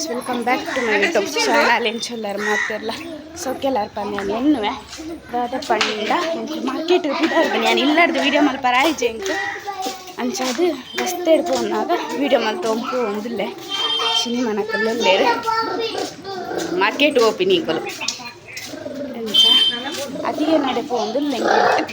Guys welcome back to my YouTube channel ಎಂಚೊಲ್ಲರ್ ಮಾತೆಲ್ಲ ಸೊಕ್ಕೆಲ್ಲರ್ ಪಂದ್ಯಾನ ಎನ್ನುವೆ? ದಾದ ಪಂಡ ಎಂಕ್ ಮಾರ್ಕೆಟ್ ಬಿಡಾರ್ ನಾನು ಇಲ್ಲಾರ್ದು ವೀಡಿಯೋ ಮಲ್ಪರ ಆಯ್ತು ಎಂಕ್ ಅಂಚಾದು ರಸ್ತೆ ಹಿಡ್ಕೊಂಡಾಗ ವೀಡಿಯೋ ಮಲ್ತ ಒಂಪು ಒಂದಿಲ್ಲೆ ಸಿನಿಮಾನ ಕಲ್ಲಲ್ಲೇರು ಮಾರ್ಕೆಟ್ ಓಪಿನಿ ಈಗಲು ಎಂಚ ಅದಿಗೆ ನಡೆಪು ಒಂದಿಲ್ಲ ಎಂಕ್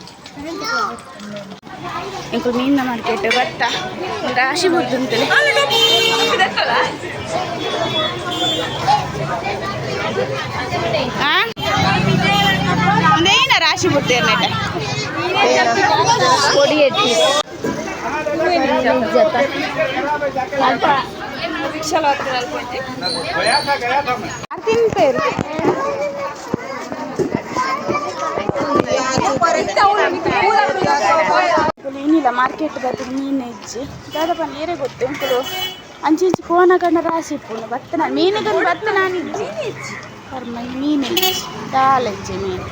ಇಂಕುಲ್ ಮೀನಿನ ಮಾರ್ಕೆಟ್ ಭತ್ತ ರಾಶಿ ಮುದ್ದು ಅಂತೇಳಿ ಒಂದೇನ ರಾಶಿ ಮುದ್ದು ಏನೇಟ ಕೊಡಿ ಎಟ್ಟಿ ಚಲೋ ಆಗ್ತದೆ ಅರ್ಥ ತಿಂತೇವೆ ಏನಿಲ್ಲ ಮಾರ್ಕೆಟ್ ಬರ್ತೀನಿ ಮೀನು ಇಜ್ಜಿ ದಾದಪ್ಪ ನೀರೇ ಗೊತ್ತು ಎಂಕುಲು ಅಂಚಿ ಇಂಚಿ ಕೋನ ರಾಶಿ ರಾಸಿ ಇಪ್ಪುನು ಬತ್ತನ ಮೀನುಗನ್ ಬತ್ತ ನಾನು ಇಜ್ಜಿ ಕರ್ಮ ಮೀನು ಇಜ್ಜಿ ದಾಲ ಇಜ್ಜಿ ಮೀನು.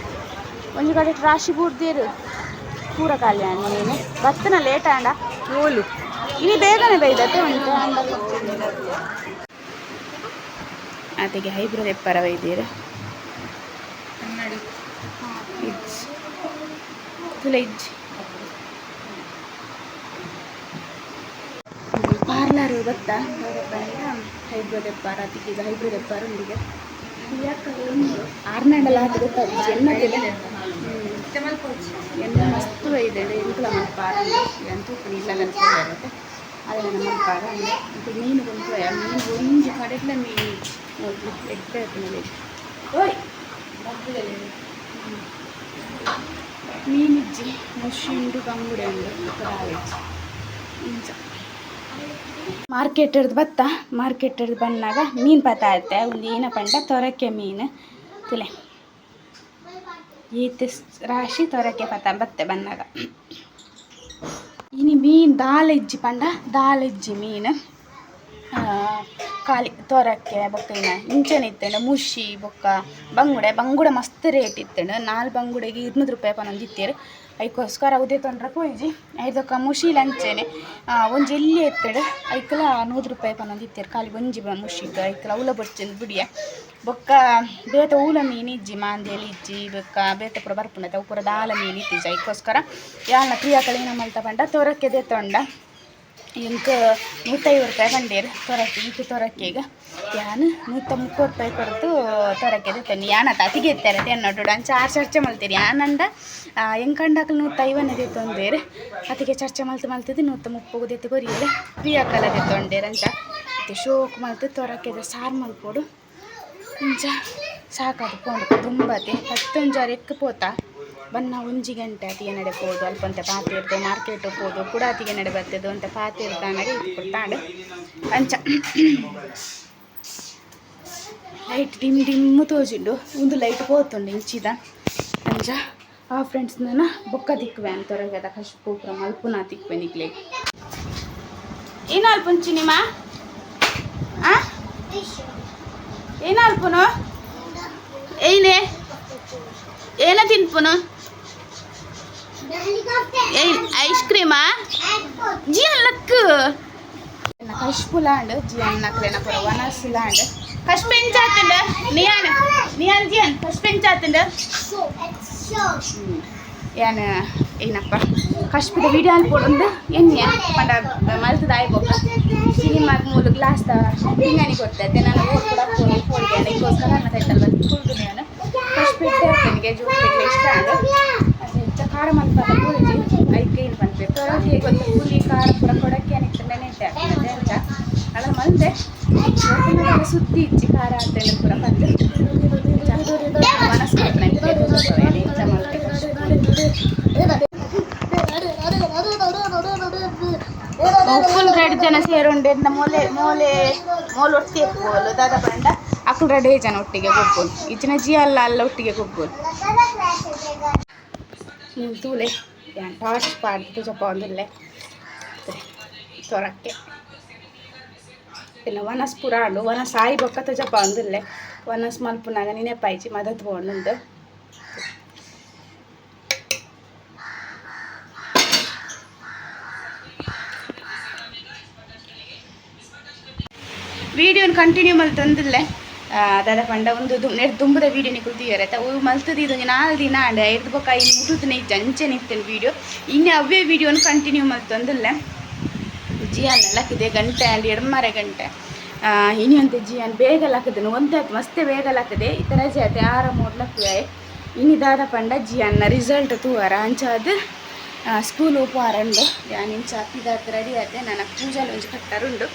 ಒಂಜಿ ಕಡೆ ರಾಶಿ ಬೂರ್ದೇರು ಪೂರ ಖಾಲಿ ಆಂಡ ಮೀನು. ಬತ್ತನ ಲೇಟ್ ಆಂಡ. ಓಲು ಇನಿ ಬೇಗನೆ ಬೈದತ್ತೆ ಉಂಟು. ಅಂಡ ಆತೆಗೆ ಹೈಬ್ರಿಡ್ ಎಪ್ಪರ ಬೈದೀರು ತುಲ ಇಜ್ಜಿ ಗೊತ್ತಾ? ಹೈಬ್ರಿಡ್ ಎಪ್ಪಾರ ಅದಕ್ಕೆ ಹೈಬ್ರಿಡ್ ಎಪ್ಪಾರ ನಿಮಗೆ. ಆರ್ನಾಡೆಲ್ಲ ಅದು ಗೊತ್ತಾ ಎಣ್ಣೆ ಎಣ್ಣೆ ಮಸ್ತ್ ಇದೆ. ಎಂತಲ್ಲ ಮಲ್ಪಾರ ಅಂತೂ ಇಲ್ಲ ಅನ್ಕೊಂಡಿರುತ್ತೆ ಅದೆಲ್ಲ ನಮ್ಮ ಮತ್ತು ಮೀನು ಬಂತು ಮೀನು ಒಂದು ಕಡೆಗ್ಲ ಮೀನು ನೋಡ್ಲಿ ಎಡ್ಡೆ ಮೇಲೆ ಓಯ್! ಮೀನಿಜ್ಜಿ ಮುಷಿಂಡು ಬಂಗುಡೆ ರಾವೆಜ್ಜಿ ಇಂಚ. ಮಾರ್ಕೆಟ್ ಹಿಡ್ದು ಬತ್ತ ಮಾರ್ಕೆಟ್ ಹಿಡ್ದು ಬಂದಾಗ ಮೀನು ಪತ್ತ ಆಯ್ತೆ ಒಂದು ಏನಪ್ಪ ಪಂಡ ತೊರಕೆ ಮೀನು. ತುಲೆ. ಈತ ರಾಶಿ ತೊರಕೆ ಪತ್ತ ಬತ್ತೆ ಬಂದಾಗ. ಇನಿ ಮೀನು ಇಜ್ಜಿ ಪಂಡ ದಾಲೆಜ್ಜಿ ಮೀನು. ಕಾಲಿ ತೋರಕ್ಕೆ ಬೊಕ್ಕ ಇನ್ನ ಇಂಚನೆ ಇತ್ತೇನೆ ಮುಷಿ ಬೊಕ್ಕ, ಬಂಗುಡೆ ಬಂಗುಡೆ ಮಸ್ತ್ ರೇಟ್ ಇತ್ತೇನೆ, ನಾಲ್ ಬಂಗುಡೆಗೆ ಇರ್ನೂರು ರೂಪಾಯಿ ಪನ್ನೊಂದು ಇತ್ತೇರು. ಐಕೋಸ್ಕರ ಅವಧಿ ತೊಂದ್ರೆ ಕೊಯ್ಜಿ ಐದಕ್ಕ ಮುಷಿ ಲಂಚೇನೆ ಒಂಜಿ ಎಲ್ಲಿ ಎತ್ತಡೆ ಐಕಲ ನೂರು ರೂಪಾಯಿ ಪನ್ನೊಂದು ಇತ್ತೇರು, ಖಾಲಿ ಒಂಜಿ ಬ ಐಕಲ ಉಲ ಬೊಡ್ಚಂದು ಬಿಡಿಯ. ಬೊಕ್ಕ ಬೇತ ಊಲ ಮೀನು ಇಜ್ಜಿ ಮಾಂದೇಲಿ ಇಜ್ಜಿ, ಬೊಕ್ಕ ಬೇತ ಪುರ ಬರ್ಪುಂಡತೆ ಪುರ ದಾಲ ಮೀನು ಇತ್ತೀಜ ಐಕೋಸ್ಕರ ಯಾರನ್ನ ಪ್ರಿಯ ಕಳೀನ ಮಲ್ತ ತೋರಕ್ಕೆದೆ ತೊಂಡ. ಎಂಕ ನೂತೈವತ್ತು ರೂಪಾಯಿ ಬಂದೇರಿ ತೊರಕ್ಕೆ, ಈಕೆ ತೊರಕ್ಕೆ ಈಗ ಯಾನು ನೂತ ಮುಪ್ಪತ್ತು ರೂಪಾಯಿ ಕೊಡ್ತು ತೊರಕೆ ತನ್ನಿ ಯಾನ ಅತಿಗೆ ಎತ್ತಾರೆ ತೆನ್ನೊಟ್ಟು ಅಂಚ ಆರು ಚರ್ಚೆ ಮಲ್ತೀರಿ. ಯಾನಂದ ಎಂಕಂಡಾಕಲು ನೂತ ಐವನ್ನೇ ತೊಂದೇರಿ ಅತಿಗೆ ಚರ್ಚೆ ಮಲ್ತು ಮಲ್ತಿದ್ದು ನೂತ ಮುಪ್ಪಗು ತೆತ್ತು ಪ್ರಿಯ ಕಲದೆ ಅಂಚ ಮತ್ತೆ ಶೋಕ್ ಮಲ್ತು ತೊರಕೆದ ಸಾರು ಮಲ್ಕೊಡು ಇಂಚ ಸಾಕದು ಪೋಂಡು ತುಂಬತೆ ಹತ್ತೊಂಜಾರು ಎಕ್ಕ ಪೋತಾ. ಬನ್ನ ಒಂಜಿ ಗಂಟೆ ಅತಿಗೆ ನಡೆ ಪೋದು ಅಲ್ಪಂತೆ ಪಾತೆ ಇರ್ದು ಮಾರ್ಕೆಟ್ ಪೋದು ಕೂಡ ಅತಿಗೆ ನಡೆ ಬರ್ತದೆ ಅಂತ ಪಾತಿ ಇರ್ತಾನೆ ಇಟ್ಕೊಡ್ತಾಳೆ ಅಂಚ. ಲೈಟ್ ಡಿಮ್ ಡಿಮ್ ತೋಜಿಂಡು, ಒಂದು ಲೈಟ್ ಪೋತುಂಡು ಇಂಚಿದ. ಅಂಚ. ಆ ಫ್ರೆಂಡ್ಸ್ ನಾನು ಬೊಕ್ಕ ತಿಕ್ಕುವೆ ಅಂತೊರಗದ ಕಶ್ಪು ಪುರ ಮಲ್ಪುನ ತಿಕ್ಕುವೆ ನಿಕ್ಲಿ. ಏನು ಅಲ್ಪುಂಚಿ ನಿಮ್ಮ? ಏನು ಅಲ್ಪುನು? ಏನೇ? ಏನ ತಿನ್ಪುನು? ಐಸ್ ಕ್ರೀಮಾ ಜಿ ಅಲ್ಲಕ್ ಕಶ್ಪು ಲಾಂಡ್ ಜಿ ಅನ್ನಕ್ಲೆನ ಪುರ ವನಸ್ ಲಾಂಡ್. ಕಶ್ ಪೆಂಚಾತಂಡ ನಿಯಾನ್ ನಿಯಾನ್ ಜಿಯನ್ ಕಶ್ ಪೆಂಚಾತಂಡ ಯಾನ್, ಏನಪ್ಪ? ಕಶ್ಪಿದ ವಿಡಿಯೋ ಅನ್ಕೊಡೊಂದು ಎಣ್ಣೆ ಪಂಡ, ಮಲ್ತದ ಆಯ್ಬೋಕ? ಸಿನಿಮಾಗ್ ಮೂಲು ಗ್ಲಾಸ್ ಬಿರಿಯಾನಿ ಕೊಡ್ತೈತೆ ನಾನು ಓಡ್ ಕೂಡ ಫೋನ್ ಫೋನ್ಗೆ ಅದಕ್ಕೋಸ್ಕರ ನನ್ನ ತೈತಲ್ ಬಂದು ಕುಳ್ದು ನಾನು. ಕಶ್ಪಿಟ್ಟೆ ನನಗೆ ಜೋಡಿಗೆ ಇಷ್ಟ ಅದು ಖಾರ ಮಲ್ಪದ ಪೂಜೆ ಐದು ಏನು ಬಂತೆ ತೊರಗೆ ಗೊತ್ತು. ಹುಲಿ ಖಾರ ಪೂರ ಕೊಡಕ್ಕೆ ಅನಿಕ್ತ ನೆನೆತೆ ಅಂತ. ಅಲ್ಲ ಮಲ್ದೆ ಸುದ್ದಿ ಇಚ್ಚಿ ಖಾರ ಅಂತ ಪುರ ಬಂದು ಮನಸ್ಸು ರೆಡ್ ಜನ ಸೇರುಂಡೆ ಮೊಲೆ ಮೋಲೆ ಮೋಲ್ ಒಟ್ಟಿಗೆ ಎಪ್ಪೋಲು ದಾದ ಬಂಡ ಅಕ್ಕಳು ರೆಡ್ ಜನ ಒಟ್ಟಿಗೆ ಕೊಬ್ಬೋಲು ಇಚ್ಚಿನ ಜಿ ಅಲ್ಲ ಅಲ್ಲ ಒಟ್ಟಿಗೆ ಕೊಬ್ಬೋಲು ನಿಂತೂಲೆ ಲಾಸ್ಟ್ ಪಾರ್ಟಿಗೆ ಸ್ವಲ್ಪ ಒಂದಿಲ್ಲ ತೊರಕ್ಕೆ ಇಲ್ಲ ವನಸ್ ಪುರಾಂಡು ವನಸ್ ಸಾಯಿ ಬೊಕ್ಕತ್ತ ಜಪ ಒಂದಿಲ್ಲ ವನಸ್ ಮಲ್ಪುನಾಗ ನೀನೇ ಪಾಯ್ಚಿ ಮದತ್ ಬೋಂಡು வீடியோன்னு கண்டினியூ மல்த்து வந்துடல ದಾದ ಪಂಡ ಒಂದು ನೆಟ್ ತುಂಬದ ವೀಡಿಯೋ ನಿಕುಲ್ ಆಯ್ತಾ? ಅವು ಮಲ್ತದ ಇದು ನಾಲ್ ದಿನ ಆಂಡೆ ಐದು ಪಕ್ಕ ಇನ್ನು ಮುಟ್ಟುತ್ತನೆ ಜಂಚೆ ನಿಂತೇನೆ ವೀಡಿಯೋ ಇನ್ನೇ ಅವೇ ವೀಡಿಯೋನ ಕಂಟಿನ್ಯೂ ಮಲ್ತಂದಿಲ್ಲೆ ಜಿಯಾನ್ ಲಕ್ಕಿದೆ ಗಂಟೆ ಅಲ್ಲಿ ಎಡಮಾರೆ ಗಂಟೆ. ಇನಿ ಜಿ ಜಿಯಾನ್, ಬೇಗ ಲಾಕದನು ಒಂದೇ ಮಸ್ತೆ ಬೇಗ ಲಕ್ಕದೆ ಈ ಥರ ಆರ ಮೂರು ಲಕ್ಕುವೆ ಇನಿ ದಾದ ಪಂಡ ಜಿಯಾನ್ನ ರಿಸಲ್ಟ್ ತೂವರ. ಅಂಚಾದ ಸ್ಕೂಲ್ ಉಪಹಾರಂಡು ಯಾನ್ ಇಂಚ ಇದಾದ ರೆಡಿ ಆದೆ ನಾನು ಪೂಜಾಲು ಒಂಜಿ ಕಟ್ಟಾರುಂಡು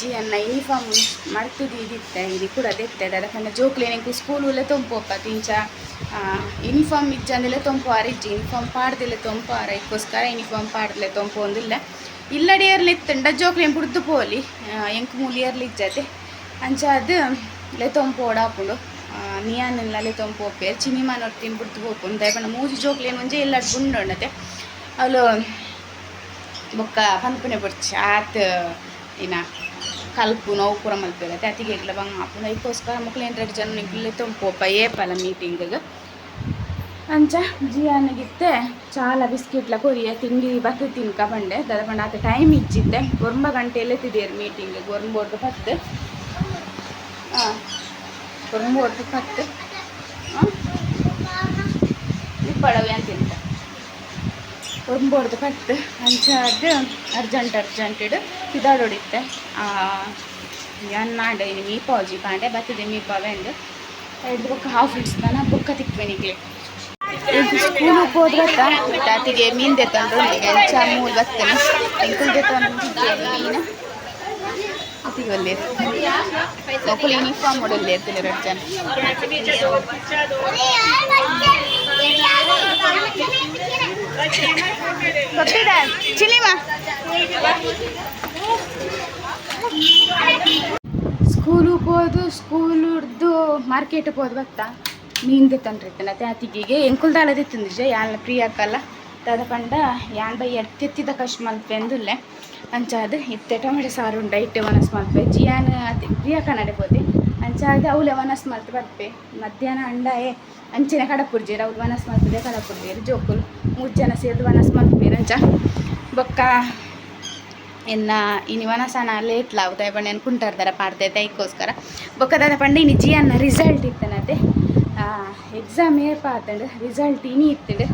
ಜಿಯನ್ನ ಯೂನಿಫಾರ್ಮ್ ಮರ್ತದ ಇದಿತ್ತೆ ಇದು ಕೂಡ ದೆತ್ತೆ ದಾದ ಪಂಡ ಜೋಕ್ಲೆ ನಿಂಕು ಸ್ಕೂಲ್ ಉಲ್ಲೆ ತಿಂಚ ಯೂನಿಫಾರ್ಮ್ ಇಜ್ಜಂದಿಲ್ಲ ತೊಂಪಾರ ಇಜ್ಜಿ ಯೂನಿಫಾರ್ಮ್ ಪಾಡ್ದಿಲ್ಲ ತೊಂಪಾರ ಇದಕ್ಕೋಸ್ಕರ ಯೂನಿಫಾರ್ಮ್ ಪಾಡ್ದಿಲ್ಲ ಇಲ್ಲಡೆ ಇಲ್ಲಡಿಯರ್ಲಿ ಇತ್ತಂಡ ಜೋಕ್ಲೇನ್ ಬುಡ್ದು ಪೋಲಿ ಎಂಕ್ ಮೂಲಿಯರ್ಲಿ ಇಜ್ಜತೆ. ಅಂಚ ಅದು ಲೆ ತೊಂಪೋಡ ಆಪುಂಡು ನಿಯಾನಲ್ಲಿ ಲೆ ಒಪ್ಪೆ. ಚಿನಿಮಾನ ಒಟ್ಟಿನ ಬಿಡ್ದು ಪೋಪುಂಡು. ದಯಪಂಡ ಮೂಜಿ ಜೋಕ್ಲೇನ್ ಒಂಜೆ ಇಲ್ಲ ಬುಂಡೊಂಡತೆ ಅವಳು ಬೊಕ್ಕ ಪನ್ಪುನೆ ಬರ್ಚಿ, ಆತ ಇನ್ನ ಕಲ್ಪು ನೋವು ಪೂರ ಮಲ್ಪೆರತ್ತೆ ಅತಿಗೆ ಇಗ್ಲ ಬಂಗ ಆಪುಂಡು ಅದಕ್ಕೋಸ್ಕರ ಮಕ್ಳು ಎಂಟು ಜನ ನಿಕ್ಲೆ ತೊಂಪೋಪ ಏಪಲ ಮೀಟಿಂಗಿಗೆ ಅಂಚ, ಜಿಯಾನಿಗಿತ್ತೆ చాలా ಬಿಸ್ಕಿಟ್ಲ ಕೊರಿಯ, ತಿಂಡಿ ಬತ್ತಿ ತಿನ್ಕ ಬಂಡೆ ದದ ಪಂಡ ಆತ ಟೈಮ್ ಇಚ್ಚಿದ್ದೆ ಗೊರ್ಂಬ ಗಂಟೆಯಲ್ಲೇ ತಿದಿಯರ್ ಮೀಟಿಂಗ್ ಗೊರ್ಂಬೋರ್ದು ಪತ್ತು. ಹಾಂ ಗೊರ್ಂಬೋರ್ದು ಪತ್ತು. ಇಪ್ಪಳವೆ ಅಂತಿಂತ ಗೊರ್ಂಬೋರ್ದು ಪತ್ತು. ಅಂಚ ಅದು ಅರ್ಜೆಂಟ್ ಅರ್ಜೆಂಟ್ ಆ ಇದಾಡೊಡಿತ್ತೆ ಅನ್ನಾಂಡ ಇನ್ನು ಮೀಪಾವಜಿ ಪಾಂಡೆ, ಬತ್ತದೆ ಮೀಪಾವೆಂದು ಎರಡು ಬುಕ್ ಹಾಫ್ ಇಡ್ಸ್ದಾನ ಬೊಕ್ಕ ತಿಕ್ವೆನಿಗ್ಲಿ ಸ್ಕೂಲಿಗೆ ಹೋದ್ರತ್ತ ತಾತಿಗೆ ಮೀನು ತೆತ್ತಂಡ್ರು ಈಗ ಅಂಚ ಮೂಲ್ ಬತ್ತೇನೆ ಎಂಕುಲ್ ತೆತ್ತಂಡ್ರು ಮೀನು. ಅತಿಗೆ ಒಳ್ಳೆ ಮಕ್ಕಳು ಯೂನಿಫಾರ್ಮ್ ಒಳ್ಳೆ ಇರ್ತಿಲ್ಲ, ಎರಡು ಜನ. ಗೊತ್ತಿದೆ ಚಿನಿಮಾ ಸ್ಕೂಲಿಗೆ ಹೋದು ಸ್ಕೂಲ್ದು ಮಾರ್ಕೆಟ್ಗೆ ಹೋದ್ ಬತ್ತಾ ಮೀನು ತೆತ್ತಂಡ್ರಿತ್ತನ ತ್ಯಾತಿಗೆ ಎಂಕುಲ್ದಾಲ ತೆತ್ತಂದಿಜೆ ಯಾನ್ ಪ್ರಿಯಾಕಲ್ಲ. ತದ ಪಂಡ ಯಾನ್ ಬೈ ಎತ್ತಿತ್ತಿದ ಕಶ್ ಮಲ್ಪೆ ಅಂದುಲ್ಲೆ ಅಂಚಾದ ಇತ್ತೆ ಟೊಮೆಟೊ ಸಾರು ಉಂಡ ಇಟ್ಟೆ ಒನಸ್ ಮಲ್ಪೆ ಜಿಯಾನ್ ಅತಿ ಪ್ರಿಯಾಕ ನಡೆ ಪೋದೆ ಅಂಚಾದ ಅವಳೆ ಒನಸ್ ಮಲ್ಪೆ ಬರ್ಪೆ ಮಧ್ಯಾಹ್ನ ಅಂಡಾಯೆ ಅಂಚಿನ ಕಡಪುರ್ಜೇರು ಅವ್ರು ವನಸ್ ಮಲ್ಪದೆ ಕಡಪುರ್ಜೇರು ಜೋಕುಲು. ಮೂರು ಜನ ಸೇರಿದು ವನಸ್ ಅಂಚ ಬೊಕ್ಕ ಎನ್ನ ಇನಿ ವನಸನ ಲೇಟ್ ಲಾವುದ ಪಂಡ ಏನು ಕುಂಟರ್ದಾರ ಪಾಡ್ತೈತೆ ಅದಕ್ಕೋಸ್ಕರ ಬೊಕ್ಕದಾದ ಪಂಡ ಇನಿ ಜಿಯನ್ನ ರಿಸಲ್ಟ್ ಇತ್ತನತೆ. ಎಕ್ಸಾಮ್ ಏರ್ಪಾತಂಡು ರಿಸಲ್ಟ್ ಇನಿ ಇತ್ತಂಡು.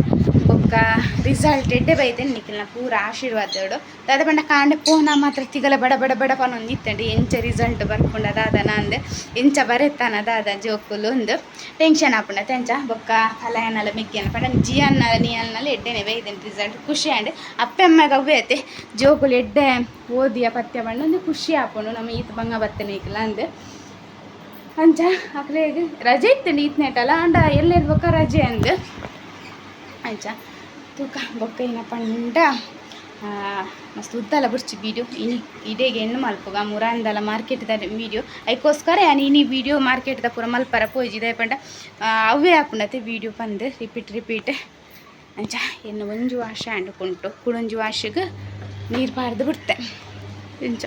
ಎಡ್ಡೆ ಬೈತೇನೆ ನಿಖಿಲ್ನ ಪೂರ ಆಶೀರ್ವಾದಡು ದಾದ ಪಂಡ ಕಾಂಡೆ ಪೋನ ಮಾತ್ರ ತಿಗಲ ಬಡ ಬಡ ಬಡ ಪನೊಂದು ಇತ್ತಂಡು ಎಂಚ ರಿಸಲ್ಟ್ ಬರ್ಪುಂಡ ದಾದ ನಂದು ಎಂಚ ಬರೆತ್ತಾನ ದಾದ ಜೋಕುಲು ಒಂದು ಟೆನ್ಷನ್ ಆಪುಂಡ ತೆಂಚ ಬೊಕ್ಕ ಕಲಾಯನಲ ಮಿಗ್ಗಿನ ಪಂಡ ಜಿಯನ್ನ ನಿಯಲ್ನಲ್ಲ ಎಡ್ಡೆನೆ ಬೈದೇನೆ ರಿಸಲ್ಟ್ ಖುಷಿ ಆಂಡ್ ಅಪ್ಪೆಮ್ಮಗ ಅವ್ವೇತೆ ಜೋಕುಲು ಎಡ್ಡೆ ಓದಿಯ ಪತ್ಯ ಒಂದು ಖುಷಿ ಆಪುಂಡು ನಮ್ಮ ಈತ ಬಂಗ ಬತ್ತನೆ ಇಕ್ಲ ಅಂದು ಅಂಚ ಅಕ್ಲೆಗ್ ರಜೆ ಇತ್ತಂಡು ಈತ್ನೆಟಲ್ಲ ಅಂಡ ಎಲ್ಲೆಡ್ ಬೊಕ್ಕ ರಜೆ ಅಂದು ಅಂಚ ತೂಕ ಬೊಕ್ಕ ಇನ ಪಂಡ ಮಸ್ತ್ ಉದ್ದಲ ಬುರ್ಚಿ ವೀಡಿಯೋ ಇನಿ ಇಡೆಗೆ ಎಣ್ಣು ಮಲ್ಪುಗ ಮುರಾಂದಲ ಮಾರ್ಕೆಟ್ದ ವೀಡಿಯೋ ಅದಕ್ಕೋಸ್ಕರ ಯಾನ್ ಇನಿ ವೀಡಿಯೋ ಮಾರ್ಕೆಟ್ದ ಪೂರ ಮಲ್ಪರ ಪೋಯಿಜಿದ ಪಂಡ. ಅವೇ ಹಾಕೊಂಡತ್ತೆ ವೀಡಿಯೋ ಬಂದು ರಿಪೀಟ್ ರಿಪೀಟ್ ಅಂಚ ಎನ್ನು ಒಂಜು ವಾಶ ಅಂಡುಕುಂಟು ಕುಡೊಂಜು ವಾಶಗ್ ನೀರು ಬಾರ್ದು ಬಿಡ್ತೆ. ಇಂಚ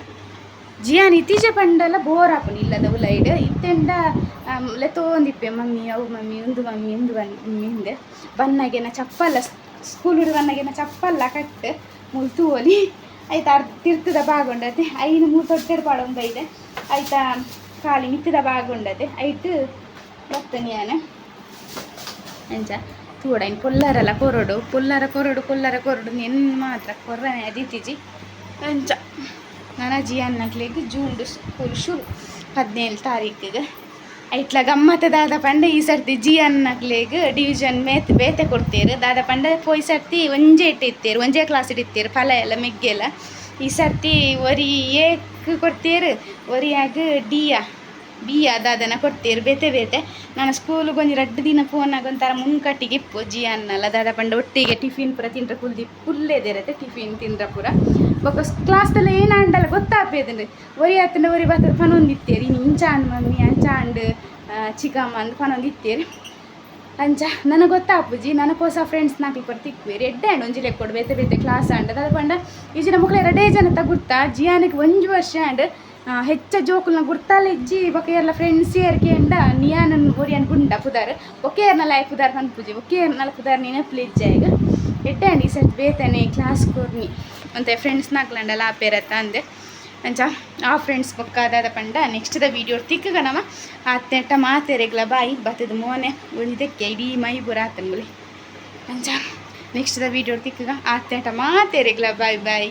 ಜಿಯಾನ್ ಇತ್ತೀಚೆ ಪಂಡಲ ಬೋರ್ ಆಪುಂಡು ಇಲ್ಲದ ಉಲೈಡ್ ಇತ್ತೆಂಡ ಲೆ ತೋಂದಿಪ್ಪೆ ಮಮ್ಮಿ, ಅವು ಮಮ್ಮಿ, ಉಂದು ಮಮ್ಮಿ ಉಂದು ಮಮ್ಮಿ ಹಿಂದೆ. ಬನ್ನಗೆನ ಚಪ್ಪಲ್ಲ ಸ್ಕೂಲ್ ಹುಡುಗ ಚಪ್ಪಲ ಚಪ್ಪಲ್ಲ ಕಟ್ಟು ಮುಲ್ತು ಹೋಲಿ ಆಯ್ತಾ, ಅರ್ಧ ತಿರ್ತದ ಬಾಗುಂಡತೆ ಐನು ಮೂರು ತೊಟ್ಟೆಡ್ ಪಾಡೊಂದು ಐದೆ. ಆಯ್ತಾ, ಖಾಲಿ ಮಿತ್ತದ ಬಾಗುಂಡತೆ ಐಟ್ ನಾನು ಎಂಚ ತೂಡ ಇನ್ನು ಪೊಲ್ಲರಲ್ಲ ಕೊರಡು. ಪೊಲ್ಲರ ಕೊರಡು ಕೊಲ್ಲರ ಕೊರಡು. ನಿನ್ನ ಮಾತ್ರ ಕೊರ್ರನೆ ಅದಿತಿಜಿ ಎಂಚ ನನ್ನ ಜಿಯನ್ನಕ್ಲಿಗೆ ಜೂನ್ ಸ್ಕೂಲ್ ಶುರು. ಹದಿನೇಳು ತಾರೀಕಿಗೆ. ಐಟ್ಲ ಗಮ್ಮತ್ತೆ ದಾದ ಪಂಡ ಈ ಸರ್ತಿ ಜಿಯನ್ನಕ್ಲಿಗೆ ಡಿವಿಷನ್ ಮೇತ್ ಬೇತೆ ಕೊಡ್ತೇರು. ದಾದ ಪಂಡ ಪೋಯ್ ಸರ್ತಿ ಒಂಜೇ ಇಟ್ಟಿತ್ತೇರು, ಒಂಜೇ ಕ್ಲಾಸ್ ಇಟ್ಟಿತ್ತೇರು, ಫಲ ಎಲ್ಲ ಮೆಗ್ಗೆಲ್ಲ. ಈ ಸರ್ತಿ ಒರಿ ಏಕ್ ಕೊಡ್ತೀರು ಒರಿಯಾಗ ಡಿಯ ಬಿಯ ದಾದನ ಕೊಡ್ತೀರು ಬೇತೆ ಬೇತೆ. ನಾನು ಸ್ಕೂಲ್ಗೆ ಒಂದು ರಡ್ ದಿನ ಫೋನಾಗ ಒಂಥರ ಮುಂಕಟ್ಟಿಗೆ ಇಪ್ಪು ಜಿ ಅನ್ನಲ್ಲ ದಾದ ಪಂಡ ಒಟ್ಟಿಗೆ ಟಿಫಿನ್ ಪೂರ ತಿಂಡ್ರೆ ಕುಲ್ದಿ ಪುಲ್ಲೇದಿರತ್ತೆ, ಟಿಫಿನ್ ತಿಂದ್ರೆ ಪೂರ. ಬೊಕ್ಕ ಕ್ಲಾಸ್ದಲ್ಲ ಏನು ಆಂಡಲ್ಲ ಗೊತ್ತಾಪೇದಂಡು ಒರಿ ಆತನ ಒರಿ ಬಾತದ ಪನೊಂದಿತ್ತೇರಿ ಇನ್ನು ಇಂಚ ಅಂಡ್ ಮಮ್ಮಿ ಅಂಚ ಅಂಡ್ ಚಿಕ್ಕಮ್ಮ ಅಂದ್ ಪನೊಂದಿತ್ತೇರಿ ಅಂಚ ನನಗೆ ಗೊತ್ತಾಪುಜಿ ನನಗೆ ಹೊಸ ಫ್ರೆಂಡ್ಸ್ ನಾಲ್ಕು ಕೊಟ್ಟು ತಿಕ್ವೇರಿ ಎಡ್ಡೆ ಅಂಡ್ ಒಂಜಿ ಲೆಕ್ಕೊಡು ಬೇತೆ ಬೇತೆ ಕ್ಲಾಸ್ ಅಂಡ್ ಅದು ಪಂಡ ಈಜಿನ ಮಕ್ಕಳು ಎರಡೇ ಜನ ತ ಗುರ್ತಾ ಜಿಯಾನಿಗೆ ಒಂಜು ವರ್ಷ ಅಂಡ್ ಹೆಚ್ಚ ಜೋಕುಲ್ನ ಗುರ್ತಾಲ ಇಜ್ಜಿ ಬಕ ಎಲ್ಲ ಫ್ರೆಂಡ್ಸ್ ಏರ್ಕೆ ಅಂಡ ನಿಯಾನನ್ ಒರಿಯನ್ ಗುಂಡ ಪುದಾರ್ ಒಕೆ ಲೈಫ್ ಪುದಾರ್ ಪನ್ಪುಜಿ ಒಕೆ ಏರ್ನಲ ಪುದಾರ್ ನೀನೆ ಇಜ್ಜ ಈಗ ಎಡ್ಡೆ ಅಂಡ್ ಈ ಸೆಟ್ ಬೇತನೆ ಕ್ಲಾಸ್ ಕೊರ್ನಿ ಅಂತೆ ಫ್ರೆಂಡ್ಸ್ ನಾಕ್ಲಂಡಲ್ಲ ಆ ಪೇರತ್ತ ಅಂದೆ. ಅಂಚ, ಆ ಫ್ರೆಂಡ್ಸ್ ಬೊಕ್ಕ ಅದಾದ ಪಂಡ ನೆಕ್ಸ್ಟ್ ದ ವೀಡಿಯೋ ತಿಕ್ಕಗ ಆ ಮಾತೆ ಮಾತೆರೆಗ್ಲ ಬಾಯಿ ಬತ್ತದ ಮೋನೆ ಉಳಿದಕ್ಕೆ ಇಡೀ ಮೈ ಬುರ ಆತನ್ಗುಲಿ ಅಂಚ ನೆಕ್ಸ್ಟ್ ದ ವೀಡಿಯೋ ತಿಕ್ಕಗ. ಆ ಮಾತೆ ಮಾತೆರೆಗ್ಲ ಬಾಯ್ ಬಾಯ್.